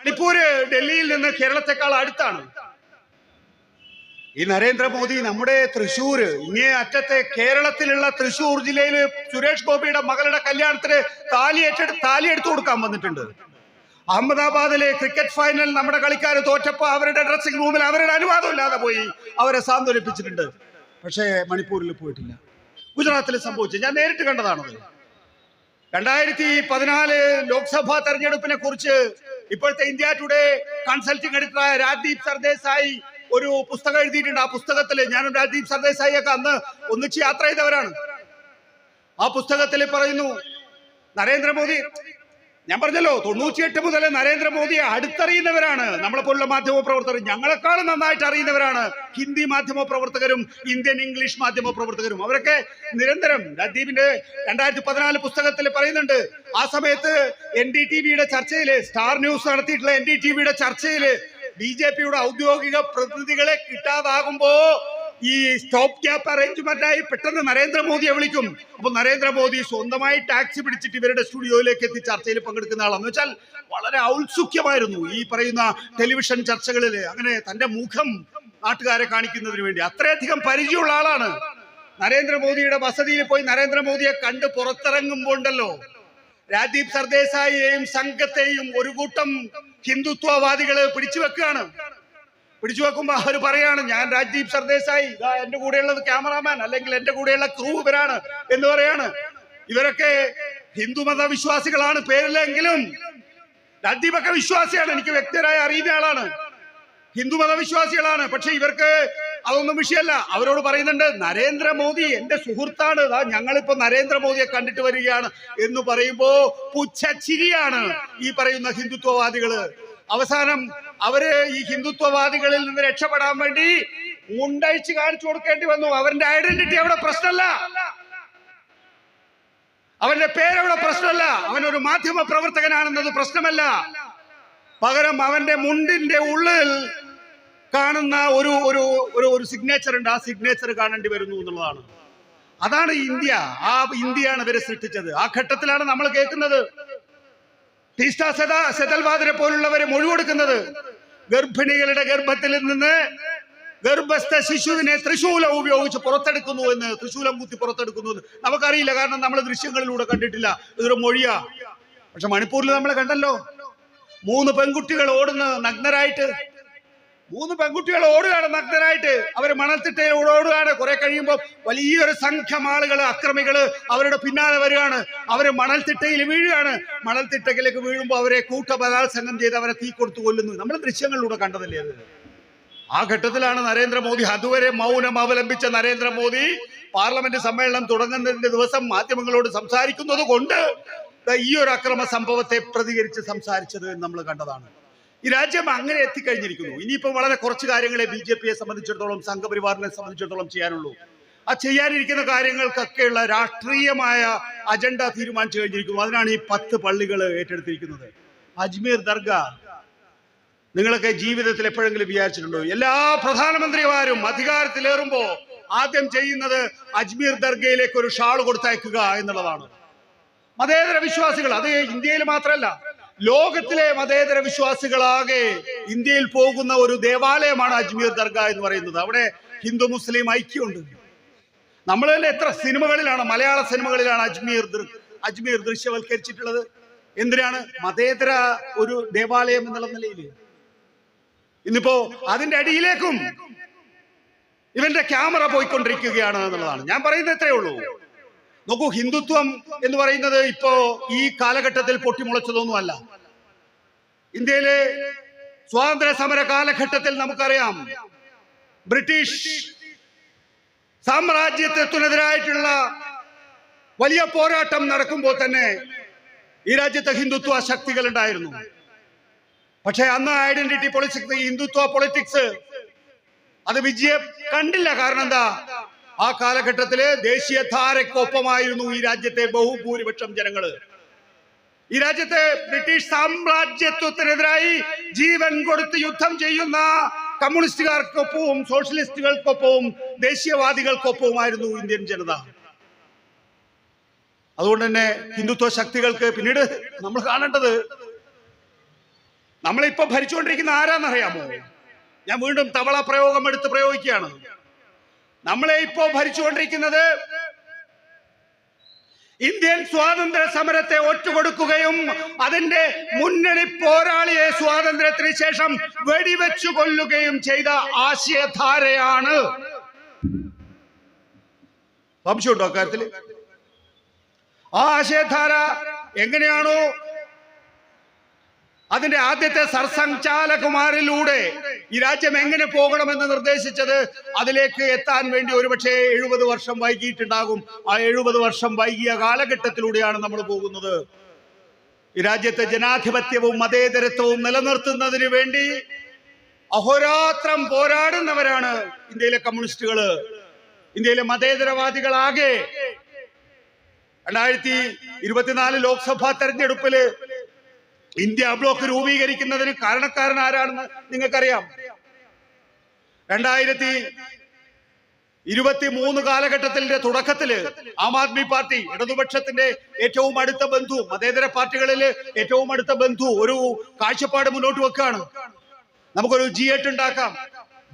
മണിപ്പൂര് ഡൽഹിയിൽ നിന്ന് കേരളത്തെക്കാൾ അടുത്താണ്. ഈ നരേന്ദ്രമോദി നമ്മുടെ തൃശൂർ ഇങ്ങേ അറ്റത്തെ കേരളത്തിലുള്ള തൃശൂർ ജില്ലയിൽ സുരേഷ് ഗോപിയുടെ മകളുടെ കല്യാണത്തിന് താലി ഏറ്റെടു താലി എടുത്തു കൊടുക്കാൻ വന്നിട്ടുണ്ട്. അഹമ്മദാബാദിലെ ക്രിക്കറ്റ് ഫൈനൽ നമ്മുടെ കളിക്കാർ തോറ്റപ്പോ അവരുടെ ഡ്രസ്സിംഗ് റൂമിൽ അവരുടെ അനുവാദം ഇല്ലാതെ പോയി അവരെ സാന്ത്വനിപ്പിച്ചിട്ടുണ്ട്. പക്ഷേ മണിപ്പൂരിൽ പോയിട്ടില്ല. ഗുജറാത്തിൽ സംഭവിച്ചു. ഞാൻ നേരിട്ട് കണ്ടതാണത്. രണ്ടായിരത്തി പതിനാല് ലോക്സഭാ തെരഞ്ഞെടുപ്പിനെ കുറിച്ച് ഇപ്പോഴത്തെ ഇന്ത്യ ടുഡേ കൺസൾട്ടിംഗ് എഡിറ്ററായ രാജ്ദീപ് സർദേശായി ഒരു പുസ്തകം എഴുതിയിട്ടുണ്ട്. ആ പുസ്തകത്തിൽ ഞാനും രാജ്ദീപ് സർദേശായി ഒക്കെ അന്ന് ഒന്നിച്ച് യാത്ര ചെയ്തവരാണ്. ആ പുസ്തകത്തിൽ പറയുന്നു നരേന്ദ്രമോദി ഞാൻ പറഞ്ഞല്ലോ തൊണ്ണൂറ്റിയെട്ട് മുതൽ നരേന്ദ്രമോദിയെ അടുത്തറിയുന്നവരാണ്. നമ്മളെ പോലുള്ള മാധ്യമ പ്രവർത്തകർ ഞങ്ങളെക്കാളും നന്നായിട്ട് അറിയുന്നവരാണ്. ഹിന്ദി മാധ്യമ പ്രവർത്തകരും ഇന്ത്യൻ ഇംഗ്ലീഷ് മാധ്യമ പ്രവർത്തകരും അവരൊക്കെ നിരന്തരം രാജീവിന്റെ രണ്ടായിരത്തി പതിനാല് പുസ്തകത്തിൽ പറയുന്നുണ്ട് ആ സമയത്ത് എൻ ഡി ടി വിയുടെ ചർച്ചയിൽ സ്റ്റാർ ന്യൂസ് നടത്തിയിട്ടുള്ള എൻ ഡി ടി വിയുടെ ചർച്ചയിൽ ബി ജെ പിയുടെ ഔദ്യോഗിക പ്രതിനിധികളെ കിട്ടാതാകുമ്പോ ഈ സ്റ്റോപ്പ് ഗ്യാപ്പ് അറേഞ്ച്മെന്റ് ആയി പെട്ടെന്ന് നരേന്ദ്രമോദിയെ വിളിക്കും. അപ്പൊ നരേന്ദ്രമോദി സ്വന്തമായി ടാക്സി പിടിച്ചിട്ട് ഇവരുടെ സ്റ്റുഡിയോയിലേക്ക് എത്തി ചർച്ചയിൽ പങ്കെടുക്കുന്ന ആളാന്ന് വെച്ചാൽ വളരെ ഔത്സുഖ്യമായിരുന്നു ഈ പറയുന്ന ടെലിവിഷൻ ചർച്ചകളിൽ. അങ്ങനെ തന്റെ മുഖം നാട്ടുകാരെ കാണിക്കുന്നതിന് വേണ്ടി. അത്രയധികം പരിചയമുള്ള ആളാണ്. നരേന്ദ്രമോദിയുടെ വസതിയിൽ പോയി നരേന്ദ്രമോദിയെ കണ്ട് പുറത്തിറങ്ങുമ്പോൾ ഉണ്ടല്ലോ. രാജീവ് സർദേശായിയെയും സംഘത്തെയും ഒരു കൂട്ടം ഹിന്ദുത്വവാദികൾ പിടിച്ചു വെക്കുകയാണ്. പിടിച്ചു വെക്കുമ്പോ അവർ പറയാണ് ഞാൻ രാജീവ് സർദേശായി. ഇതാ എന്റെ കൂടെയുള്ളത് ക്യാമറാമാൻ അല്ലെങ്കിൽ എന്റെ കൂടെയുള്ള ക്രൂ ഇവരാണ് എന്ന് പറയാണ്. ഇവരൊക്കെ ഹിന്ദുമത വിശ്വാസികളാണ് പേരിലെങ്കിലും. രാജീവ് ഒക്കെ വിശ്വാസിയാണ് എനിക്ക് വ്യക്തരായ അറിയുന്ന ആളാണ്. ഹിന്ദുമത വിശ്വാസികളാണ് പക്ഷെ ഇവർക്ക് അതൊന്നും വിഷയമല്ല. അവരോട് പറയുന്നുണ്ട് നരേന്ദ്രമോദി എന്റെ സുഹൃത്താണ്. ദാ ഞങ്ങളിപ്പോ നരേന്ദ്രമോദിയെ കണ്ടിട്ട് വരികയാണ് എന്ന് പറയുമ്പോ പുച്ഛച്ചിരിയാണ് ഈ പറയുന്ന ഹിന്ദുത്വവാദികൾ. അവസാനം അവർ ഈ ഹിന്ദുത്വവാദികളിൽ നിന്ന് രക്ഷപ്പെടാൻ വേണ്ടി മുണ്ടഴിച്ച് കാണിച്ചു കൊടുക്കേണ്ടി വന്നു. അവന്റെ ഐഡന്റിറ്റി അവിടെ പ്രശ്നമല്ല. അവന്റെ പേരവിടെ പ്രശ്നമല്ല. അവനൊരു മാധ്യമ പ്രവർത്തകനാണെന്നത് പ്രശ്നമല്ല. പകരം അവന്റെ മുണ്ടിന്റെ ഉള്ളിൽ കാണുന്ന ഒരു ഒരു ഒരു ഒരു സിഗ്നേച്ചർ ഉണ്ട്. ആ സിഗ്നേച്ചർ കാണേണ്ടി വരുന്നു എന്നുള്ളതാണ്. അതാണ് ഇന്ത്യ. ആ ഇന്ത്യയാണ് ഇവരെ സൃഷ്ടിച്ചത്. ആ ഘട്ടത്തിലാണ് നമ്മൾ കേൾക്കുന്നത്. ടീസ്റ്റ സദാ സെതൽവാദിനെ പോലുള്ളവരെ മൊഴിവെടുക്കുന്നത് ഗർഭിണികളുടെ ഗർഭത്തിൽ നിന്ന് ഗർഭസ്ഥ ശിശുവിനെ തൃശൂലം ഉപയോഗിച്ച് പുറത്തെടുക്കുന്നു എന്ന് തൃശൂലം കുത്തി പുറത്തെടുക്കുന്നു എന്ന്. നമുക്കറിയില്ല കാരണം നമ്മൾ ദൃശ്യങ്ങളിലൂടെ കണ്ടിട്ടില്ല. ഇതൊരു മൊഴിയാ. പക്ഷെ മണിപ്പൂരിൽ നമ്മൾ കണ്ടല്ലോ. മൂന്ന് പെൺകുട്ടികൾ ഓടുന്ന നഗ്നരായിട്ട് മൂന്ന് പെൺകുട്ടികൾ ഓടുകയാണ് നഗ്നരായിട്ട്. അവർ മണൽത്തിട്ടയിലൂടെ ഓടുകയാണ്. കുറെ കഴിയുമ്പോൾ വലിയൊരു സംഖ്യം ആളുകൾ അക്രമികൾ അവരുടെ പിന്നാലെ വരികയാണ്. അവർ മണൽത്തിട്ടയിൽ വീഴുകയാണ്. മണൽത്തിട്ടയിലേക്ക് വീഴുമ്പോൾ അവരെ കൂട്ടബലാത്സംഗം ചെയ്ത് അവരെ തീ കൊടുത്തു കൊല്ലുന്നു. നമ്മൾ ദൃശ്യങ്ങളിലൂടെ കണ്ടതല്ലേ അത്? ആ ഘട്ടത്തിലാണ് നരേന്ദ്രമോദി അതുവരെ മൗനം അവലംബിച്ച നരേന്ദ്രമോദി പാർലമെന്റ് സമ്മേളനം തുടങ്ങുന്നതിന്റെ ദിവസം മാധ്യമങ്ങളോട് സംസാരിക്കുന്നത് കൊണ്ട് ഈ ഒരു അക്രമ സംഭവത്തെ പ്രതികരിച്ച് സംസാരിച്ചത് നമ്മൾ കണ്ടതാണ്. ഈ രാജ്യം അങ്ങനെ എത്തിക്കഴിഞ്ഞിരിക്കുന്നു. ഇനിയിപ്പോൾ വളരെ കുറച്ച് കാര്യങ്ങളെ ബി ജെ പിയെ സംബന്ധിച്ചിടത്തോളം സംഘപരിവാറിനെ സംബന്ധിച്ചിടത്തോളം ചെയ്യാനുള്ളൂ. ആ ചെയ്യാനിരിക്കുന്ന കാര്യങ്ങൾക്കൊക്കെയുള്ള രാഷ്ട്രീയമായ അജണ്ട തീരുമാനിച്ചു കഴിഞ്ഞിരിക്കുന്നു. അതിനാണ് ഈ പത്ത് പള്ളികൾ ഏറ്റെടുത്തിരിക്കുന്നത്. അജ്മീർ ദർഗ. നിങ്ങളൊക്കെ ജീവിതത്തിൽ എപ്പോഴെങ്കിലും വിചാരിച്ചിട്ടുണ്ടോ? എല്ലാ പ്രധാനമന്ത്രിമാരും അധികാരത്തിലേറുമ്പോ ആദ്യം ചെയ്യുന്നത് അജ്മീർ ദർഗയിലേക്ക് ഒരു ഷാൾ കൊടുത്തയക്കുക എന്നുള്ളതാണ്. മതേതര വിശ്വാസികൾ അത് ഇന്ത്യയിൽ മാത്രമല്ല ലോകത്തിലെ മതേതര വിശ്വാസികളാകെ ഇന്ത്യയിൽ പോകുന്ന ഒരു ദേവാലയമാണ് അജ്മീർ ദർഗ എന്ന് പറയുന്നത്. അവിടെ ഹിന്ദു മുസ്ലിം ഐക്യമുണ്ട്. നമ്മൾ തന്നെ എത്ര സിനിമകളിലാണ് മലയാള സിനിമകളിലാണ് അജ്മീർ അജ്മീർ ദൃശ്യവൽക്കരിച്ചിട്ടുള്ളത്? എന്തിനാണ്? മതേതര ഒരു ദേവാലയം എന്നുള്ള നിലയിൽ ഇന്നിപ്പോ അതിന്റെ അടിയിലേക്കും ഇവന്റെ ക്യാമറ പോയിക്കൊണ്ടിരിക്കുകയാണ് എന്നുള്ളതാണ്. ഞാൻ പറയുന്നത് എത്രയേ ഉള്ളൂ. നോക്കൂ ഹിന്ദുത്വം എന്ന് പറയുന്നത് ഇപ്പോ ഈ കാലഘട്ടത്തിൽ പൊട്ടിമുളച്ചതൊന്നുമല്ല. ഇന്ത്യയിലെ സ്വാതന്ത്ര്യ സമര കാലഘട്ടത്തിൽ നമുക്കറിയാം ബ്രിട്ടീഷ് സാമ്രാജ്യത്വത്തിനെതിരായിട്ടുള്ള വലിയ പോരാട്ടം നടക്കുമ്പോൾ തന്നെ ഈ രാജ്യത്തെ ഹിന്ദുത്വ ശക്തികൾ ഉണ്ടായിരുന്നു. പക്ഷെ അന്ന് ഐഡന്റിറ്റി പൊളിറ്റിക്സ് ഹിന്ദുത്വ പൊളിറ്റിക്സ് അത് വിജയം കണ്ടില്ല. കാരണം എന്താ? ആ കാലഘട്ടത്തിൽ ദേശീയധാരക്കൊപ്പമായിരുന്നു ഈ രാജ്യത്തെ ബഹുഭൂരിപക്ഷം ജനങ്ങൾ. ഈ രാജ്യത്തെ ബ്രിട്ടീഷ് സാമ്രാജ്യത്വത്തിനെതിരായി ജീവൻ കൊടുത്ത് യുദ്ധം ചെയ്യുന്ന കമ്മ്യൂണിസ്റ്റുകാർക്കൊപ്പവും സോഷ്യലിസ്റ്റുകൾക്കൊപ്പവും ദേശീയവാദികൾക്കൊപ്പവുമായിരുന്നു ഇന്ത്യൻ ജനത. അതുകൊണ്ട് തന്നെ ഹിന്ദുത്വ ശക്തികൾക്ക് പിന്നീട് നമ്മൾ കാണേണ്ടത് നമ്മളിപ്പോ ഭരിച്ചുകൊണ്ടിരിക്കുന്ന ആരാന്നറിയാമോ? ഞാൻ വീണ്ടും തവള പ്രയോഗം എടുത്ത് പ്രയോഗിക്കുകയാണ്. നമ്മളെ ഇപ്പോ ഭരിച്ചുകൊണ്ടിരിക്കുന്നത് ഇന്ത്യൻ സ്വാതന്ത്ര്യ സമരത്തെ ഒറ്റുകൊടുക്കുകയും അതിന്റെ മുന്നണി പോരാളിയെ സ്വാതന്ത്ര്യത്തിന് ശേഷം വെടിവെച്ചു കൊല്ലുകയും ചെയ്ത ആശയധാരയാണ്. സംശയമുണ്ടോ അക്കാര്യത്തിൽ ആ ആശയധാര എങ്ങനെയാണോ അതിന്റെ ആദ്യത്തെ സർസംഘാലകുമാരിലൂടെ ഈ രാജ്യം എങ്ങനെ പോകണമെന്ന് നിർദ്ദേശിച്ചത് അതിലേക്ക് എത്താൻ വേണ്ടി ഒരുപക്ഷെ എഴുപത് വർഷം വൈകിയിട്ടുണ്ടാകും. ആ എഴുപത് വർഷം വൈകിയ കാലഘട്ടത്തിലൂടെയാണ് നമ്മൾ പോകുന്നത്. ഈ രാജ്യത്തെ ജനാധിപത്യവും മതേതരത്വവും നിലനിർത്തുന്നതിന് വേണ്ടി അഹോരാത്രം പോരാടുന്നവരാണ് ഇന്ത്യയിലെ കമ്മ്യൂണിസ്റ്റുകൾ. ഇന്ത്യയിലെ മതേതരവാദികളാകെ രണ്ടായിരത്തി ഇരുപത്തിനാല് ലോക്സഭാ തെരഞ്ഞെടുപ്പിൽ ഇന്ത്യ ബ്ലോക്ക് രൂപീകരിക്കുന്നതിന് കാരണക്കാരൻ ആരാണെന്ന് നിങ്ങൾക്കറിയാം. രണ്ടായിരത്തി ഇരുപത്തി മൂന്ന് കാലഘട്ടത്തിന്റെ തുടക്കത്തിൽ ആം ആദ്മി പാർട്ടി ഇടതുപക്ഷത്തിന്റെ ഏറ്റവും അടുത്ത ബന്ധു മതേതര പാർട്ടികളിൽ ഏറ്റവും അടുത്ത ബന്ധു ഒരു കാഴ്ചപ്പാട് മുന്നോട്ട് വെക്കുകയാണ് നമുക്കൊരു ജി എട്ട് ഉണ്ടാക്കാം.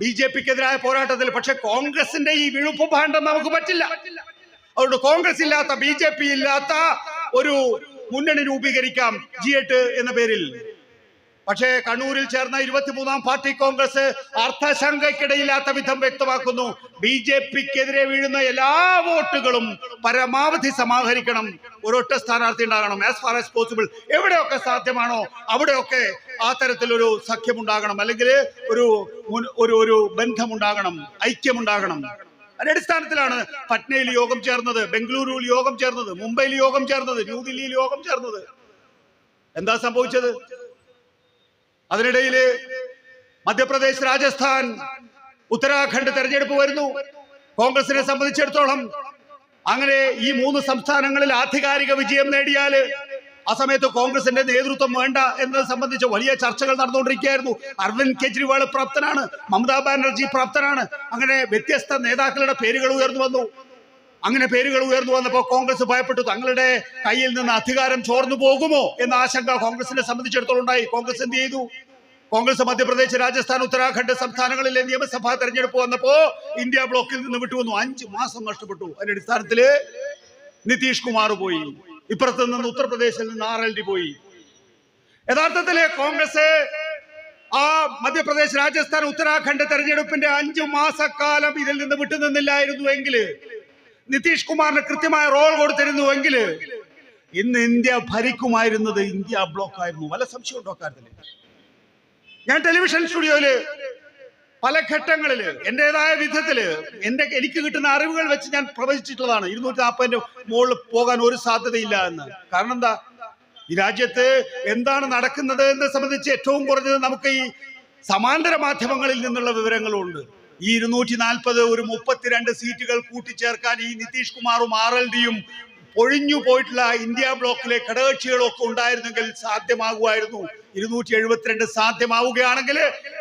ബി ജെ പിക്കെതിരായ പോരാട്ടത്തിൽ പക്ഷെ കോൺഗ്രസിന്റെ ഈ വിഴുപ്പ് ഭാണ്ഡം നമുക്ക് പറ്റില്ല. അതുകൊണ്ട് കോൺഗ്രസ് ഇല്ലാത്ത ബി ഇല്ലാത്ത ഒരു മുന്നണി രൂപീകരിക്കാം ജി എട്ട് എന്ന പേരിൽ. പക്ഷേ കണ്ണൂരിൽ ചേർന്ന ഇരുപത്തിമൂന്നാം പാർട്ടി കോൺഗ്രസ് അർത്ഥശങ്കയ്ക്കിടയില്ലാത്ത വിധം വ്യക്തമാക്കുന്നു. ബി ജെ പിക്കെതിരെ വീഴുന്ന എല്ലാ വോട്ടുകളും പരമാവധി സമാഹരിക്കണം. ഒരൊറ്റ സ്ഥാനാർത്ഥി ഉണ്ടാകണം. ആസ് ഫാർ ആസ് പോസിബിൾ എവിടെയൊക്കെ സാധ്യമാണോ അവിടെയൊക്കെ ആ തരത്തിലൊരു സഖ്യമുണ്ടാകണം. അല്ലെങ്കിൽ ഒരു ഒരു ഒരു ബന്ധമുണ്ടാകണം. ഐക്യമുണ്ടാകണം. അതിന്റെ അടിസ്ഥാനത്തിലാണ് പട്നയിൽ യോഗം ചേർന്നത് ബംഗളൂരുവിൽ യോഗം ചേർന്നത് മുംബൈയിൽ യോഗം ചേർന്നത് ന്യൂഡൽഹിയിൽ യോഗം ചേർന്നത്. എന്താ സംഭവിച്ചത്? അതിനിടയിൽ മധ്യപ്രദേശ് രാജസ്ഥാൻ ഉത്തരാഖണ്ഡ് തെരഞ്ഞെടുപ്പ് വരുന്നു. കോൺഗ്രസിനെ സംബന്ധിച്ചിടത്തോളം അങ്ങനെ ഈ മൂന്ന് സംസ്ഥാനങ്ങളിൽ ആധികാരിക വിജയം നേടിയാൽ ആ സമയത്ത് കോൺഗ്രസിന്റെ നേതൃത്വം വേണ്ട എന്നത് സംബന്ധിച്ച് വലിയ ചർച്ചകൾ നടന്നുകൊണ്ടിരിക്കുകയായിരുന്നു. അരവിന്ദ് കെജ്രിവാൾ പ്രാപ്തനാണ്. മമതാ ബാനർജി പ്രാപ്തനാണ്. അങ്ങനെ വ്യത്യസ്ത നേതാക്കളുടെ പേരുകൾ ഉയർന്നു വന്നു. അങ്ങനെ പേരുകൾ ഉയർന്നു വന്നപ്പോൾ കോൺഗ്രസ് ഭയപ്പെട്ടു. തങ്ങളുടെ കയ്യിൽ നിന്ന് അധികാരം ചോർന്നു പോകുമോ എന്ന ആശങ്ക കോൺഗ്രസിനെ സംബന്ധിച്ചിടത്തോളം ഉണ്ടായി. കോൺഗ്രസ് എന്ത് ചെയ്തു? കോൺഗ്രസ് മധ്യപ്രദേശ് രാജസ്ഥാൻ ഉത്തരാഖണ്ഡ് സംസ്ഥാനങ്ങളിലെ നിയമസഭാ തെരഞ്ഞെടുപ്പ് വന്നപ്പോ ഇന്ത്യ ബ്ലോക്കിൽ നിന്ന് വിട്ടുവന്നു അഞ്ചു മാസം നഷ്ടപ്പെട്ടു. അതിന്റെ അടിസ്ഥാനത്തിൽ നിതീഷ് കുമാർ പോയി. ഇപ്പുറത്ത് നിന്ന് ഉത്തർപ്രദേശിൽ നിന്ന് ആർ എൽ ഡി പോയി. യഥാർത്ഥത്തിൽ കോൺഗ്രസ് ആ മധ്യപ്രദേശ് രാജസ്ഥാൻ ഉത്തരാഖണ്ഡ് തെരഞ്ഞെടുപ്പിന്റെ അഞ്ചു മാസക്കാലം ഇതിൽ നിന്ന് വിട്ടുനിന്നില്ലായിരുന്നുവെങ്കിൽ നിതീഷ് കുമാറിന് കൃത്യമായ റോൾ കൊടുത്തിരുന്നുവെങ്കിൽ ഇന്ന് ഇന്ത്യ ഭരിക്കുമായിരുന്നത് ഇന്ത്യ ബ്ലോക്ക് ആയിരുന്നു. വല്ല സംശയം ഉണ്ടോ കാര്യത്തിൽ ഞാൻ ടെലിവിഷൻ സ്റ്റുഡിയോയിൽ പല ഘട്ടങ്ങളിൽ എന്റേതായ വിധത്തിൽ എന്റെ എനിക്ക് കിട്ടുന്ന അറിവുകൾ വെച്ച് ഞാൻ പ്രവചിച്ചിട്ടുള്ളതാണ്. ഇരുന്നൂറ്റി നാൽപ്പതിന്റെ മുകളിൽ പോകാൻ ഒരു സാധ്യതയില്ല എന്ന്. കാരണം എന്താ? ഈ രാജ്യത്ത് എന്താണ് നടക്കുന്നത് എന്നെ സംബന്ധിച്ച് ഏറ്റവും കുറഞ്ഞത് നമുക്ക് ഈ സമാന്തര മാധ്യമങ്ങളിൽ നിന്നുള്ള വിവരങ്ങളുണ്ട്. ഈ ഇരുന്നൂറ്റി നാൽപ്പത് ഒരു മുപ്പത്തിരണ്ട് സീറ്റുകൾ കൂട്ടിച്ചേർക്കാൻ ഈ നിതീഷ് കുമാറും ആർ എൽ ഡിയും ഒഴിഞ്ഞു പോയിട്ടുള്ള ഇന്ത്യ ബ്ലോക്കിലെ ഘടകകക്ഷികളൊക്കെ ഉണ്ടായിരുന്നെങ്കിൽ സാധ്യമാകുമായിരുന്നു. ഇരുന്നൂറ്റി എഴുപത്തിരണ്ട് സാധ്യമാവുകയാണെങ്കിൽ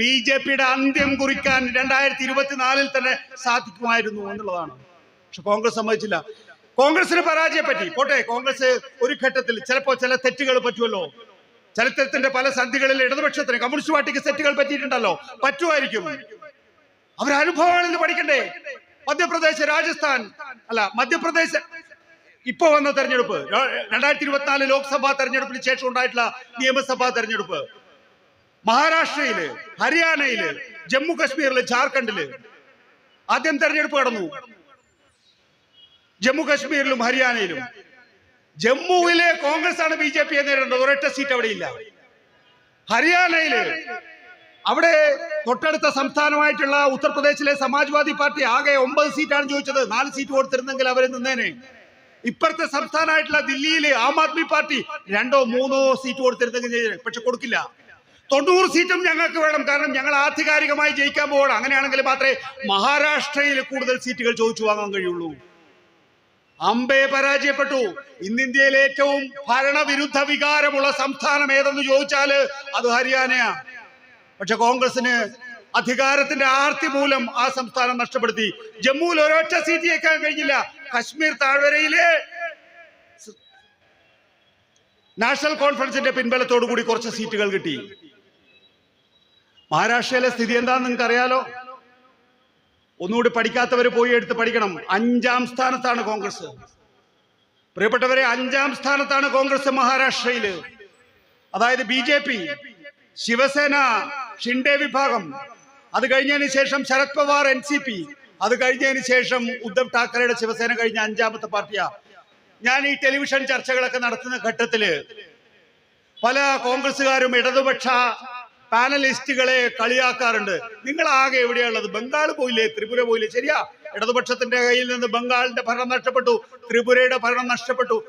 ബി ജെ പിയുടെ അന്ത്യം കുറിക്കാൻ രണ്ടായിരത്തി ഇരുപത്തിനാലിൽ തന്നെ സാധിക്കുമായിരുന്നു എന്നുള്ളതാണ്. പക്ഷെ കോൺഗ്രസ് സമ്മതിച്ചില്ല. കോൺഗ്രസിന് പരാജയപ്പറ്റി. പോട്ടെ കോൺഗ്രസ് ഒരു ഘട്ടത്തിൽ ചിലപ്പോ ചില തെറ്റുകൾ പറ്റുമല്ലോ. ചരിത്രത്തിന്റെ പല സന്ധികളിൽ ഇടതുപക്ഷത്തിന് കമ്മ്യൂണിസ്റ്റ് പാർട്ടിക്ക് സെറ്റുകൾ പറ്റിയിട്ടുണ്ടല്ലോ. പറ്റുമായിരിക്കും. അവർ അനുഭവങ്ങളിൽ നിന്ന് പഠിക്കണ്ടേ? മധ്യപ്രദേശ് രാജസ്ഥാൻ അല്ല മധ്യപ്രദേശ്. ഇപ്പൊ വന്ന തെരഞ്ഞെടുപ്പ്. രണ്ടായിരത്തി ഇരുപത്തിനാല് ലോക്സഭാ തെരഞ്ഞെടുപ്പിന് ശേഷം ഉണ്ടായിട്ടുള്ള നിയമസഭാ തെരഞ്ഞെടുപ്പ്. മഹാരാഷ്ട്രയിൽ ഹരിയാനയിൽ ജമ്മു കശ്മീരിൽ ജാർഖണ്ഡിൽ ആദ്യം തെരഞ്ഞെടുപ്പ് കടന്നു. ജമ്മു കശ്മീരിലും ഹരിയാനയിലും. ജമ്മുവിലെ കോൺഗ്രസ് ആണ് ബി ജെ പിയെ നേരിടേണ്ടത്. ഒരൊറ്റ സീറ്റ് അവിടെ ഇല്ല ഹരിയാനയിൽ അവിടെ തൊട്ടടുത്ത സംസ്ഥാനമായിട്ടുള്ള ഉത്തർപ്രദേശിലെ സമാജ്വാദി പാർട്ടി ആകെ ഒമ്പത് സീറ്റാണ് ചോദിച്ചത്. നാല് സീറ്റ് കൊടുത്തിരുന്നെങ്കിൽ അവർ നിന്നേനെ. ഇപ്പോഴത്തെ സംസ്ഥാനമായിട്ടുള്ള ദില്ലിയിലെ ആം ആദ്മി പാർട്ടി രണ്ടോ മൂന്നോ സീറ്റ് കൊടുത്തിരുന്നെങ്കിൽ. പക്ഷെ കൊടുക്കില്ല. തൊണ്ണൂറ് സീറ്റും ഞങ്ങൾക്ക് വേണം. കാരണം ഞങ്ങൾ ആധികാരികമായി ജയിക്കാൻ പോകണം അങ്ങനെയാണെങ്കിൽ മാത്രമേ മഹാരാഷ്ട്രയിൽ കൂടുതൽ സീറ്റുകൾ ചോദിച്ചു വാങ്ങാൻ കഴിയുള്ളൂ. അമ്പെ പരാജയപ്പെട്ടു. ഇന്ന് ഇന്ത്യയിലെ ഏറ്റവും ഭരണവിരുദ്ധ വികാരമുള്ള സംസ്ഥാനം ഏതെന്ന് ചോദിച്ചാൽ അത് ഹരിയാനയാ. പക്ഷെ കോൺഗ്രസിന് അധികാരത്തിന്റെ ആർത്തി മൂലം ആ സംസ്ഥാനം നഷ്ടപ്പെടുത്തി. ജമ്മുവിൽ ഒരൊറ്റ സീറ്റ് ജയിക്കാൻ കഴിഞ്ഞില്ല. കശ്മീർ താഴ്വരയിലെ നാഷണൽ കോൺഫറൻസിന്റെ പിൻബലത്തോടു കൂടി കുറച്ച് സീറ്റുകൾ കിട്ടി. മഹാരാഷ്ട്രയിലെ സ്ഥിതി എന്താന്ന് നിങ്ങൾക്ക് അറിയാലോ ഒന്നുകൂടി പഠിക്കാത്തവർ പോയി എടുത്ത് പഠിക്കണം. അഞ്ചാം സ്ഥാനത്താണ് കോൺഗ്രസ്. പ്രിയപ്പെട്ടവരെ അഞ്ചാം സ്ഥാനത്താണ് കോൺഗ്രസ് മഹാരാഷ്ട്രയിൽ. അതായത് ബി ശിവസേന ഷിൻഡെ വിഭാഗം. അത് കഴിഞ്ഞതിന് ശേഷം Sharad Pawar N C P. അത് കഴിഞ്ഞതിന് ശേഷം ഉദ്ധവ് താക്കറയുടെ ശിവസേന കഴിഞ്ഞ അഞ്ചാമത്തെ പാർട്ടിയാ. ഞാൻ ഈ ടെലിവിഷൻ ചർച്ചകളൊക്കെ നടത്തുന്ന ഘട്ടത്തിൽ പല കോൺഗ്രസ്സുകാരും ഇടതുപക്ഷ പാനലിസ്റ്റുകളെ കളിയാക്കാറുണ്ട്. നിങ്ങൾ ആകെ എവിടെയുള്ളത് ബംഗാൾ പോയില്ലേ? ത്രിപുര പോയില്ലേ? ശരിയാ. ഇടതുപക്ഷത്തിന്റെ കയ്യിൽ നിന്ന് ബംഗാളിന്റെ ഭരണം നഷ്ടപ്പെട്ടു. ത്രിപുരയുടെ ഭരണം നഷ്ടപ്പെട്ടു.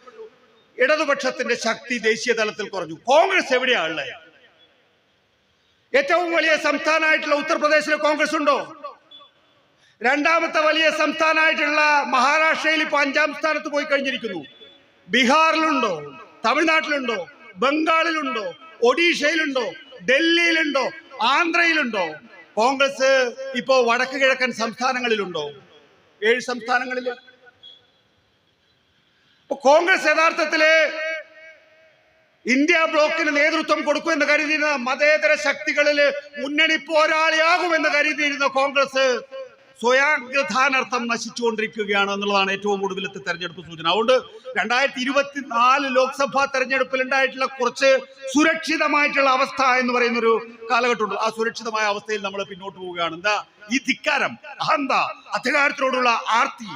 ഇടതുപക്ഷത്തിന്റെ ശക്തി ദേശീയ തലത്തിൽ കുറഞ്ഞു. കോൺഗ്രസ് എവിടെയാ ഉള്ളത് ഏറ്റവും വലിയ സംസ്ഥാനമായിട്ടുള്ള ഉത്തർപ്രദേശിൽ കോൺഗ്രസ് ഉണ്ടോ? രണ്ടാമത്തെ വലിയ സംസ്ഥാനമായിട്ടുള്ള മഹാരാഷ്ട്രയിൽ ഇപ്പൊ അഞ്ചാം സ്ഥാനത്ത് പോയി കഴിഞ്ഞിരിക്കുന്നു. ബീഹാറിലുണ്ടോ? തമിഴ്നാട്ടിലുണ്ടോ? ബംഗാളിലുണ്ടോ? ഒഡീഷയിലുണ്ടോ? ഡൽഹിയിലുണ്ടോ? ആന്ധ്രയിലുണ്ടോ? കോൺഗ്രസ് ഇപ്പോ വടക്ക് കിഴക്കൻ സംസ്ഥാനങ്ങളിലുണ്ടോ? ഏഴ് സംസ്ഥാനങ്ങളിൽ കോൺഗ്രസ് യഥാർത്ഥത്തിൽ ഇന്ത്യ ബ്ലോക്കിന് നേതൃത്വം കൊടുക്കുമെന്ന് കരുതിയിരുന്ന മതേതര ശക്തികളിൽ മുന്നണി പോരാളിയാകുമെന്ന് കരുതിയിരുന്ന കോൺഗ്രസ് സ്വയാഗ്രഥാനർത്ഥം നശിച്ചുകൊണ്ടിരിക്കുകയാണ് എന്നുള്ളതാണ് ഏറ്റവും ഒടുവിലത്തെ തെരഞ്ഞെടുപ്പ് സൂചന. അതുകൊണ്ട് രണ്ടായിരത്തി ഇരുപത്തി നാല് ലോക്സഭാ തെരഞ്ഞെടുപ്പിൽ ഉണ്ടായിട്ടുള്ള കുറച്ച് സുരക്ഷിതമായിട്ടുള്ള അവസ്ഥ എന്ന് പറയുന്ന ഒരു കാലഘട്ടമുണ്ട്. ആ സുരക്ഷിതമായ അവസ്ഥയിൽ നമ്മൾ പിന്നോട്ട് പോവുകയാണ്. എന്താ? ഈ ധിക്കാരം അഹന്ത അധികാരത്തിനോടുള്ള ആർത്തി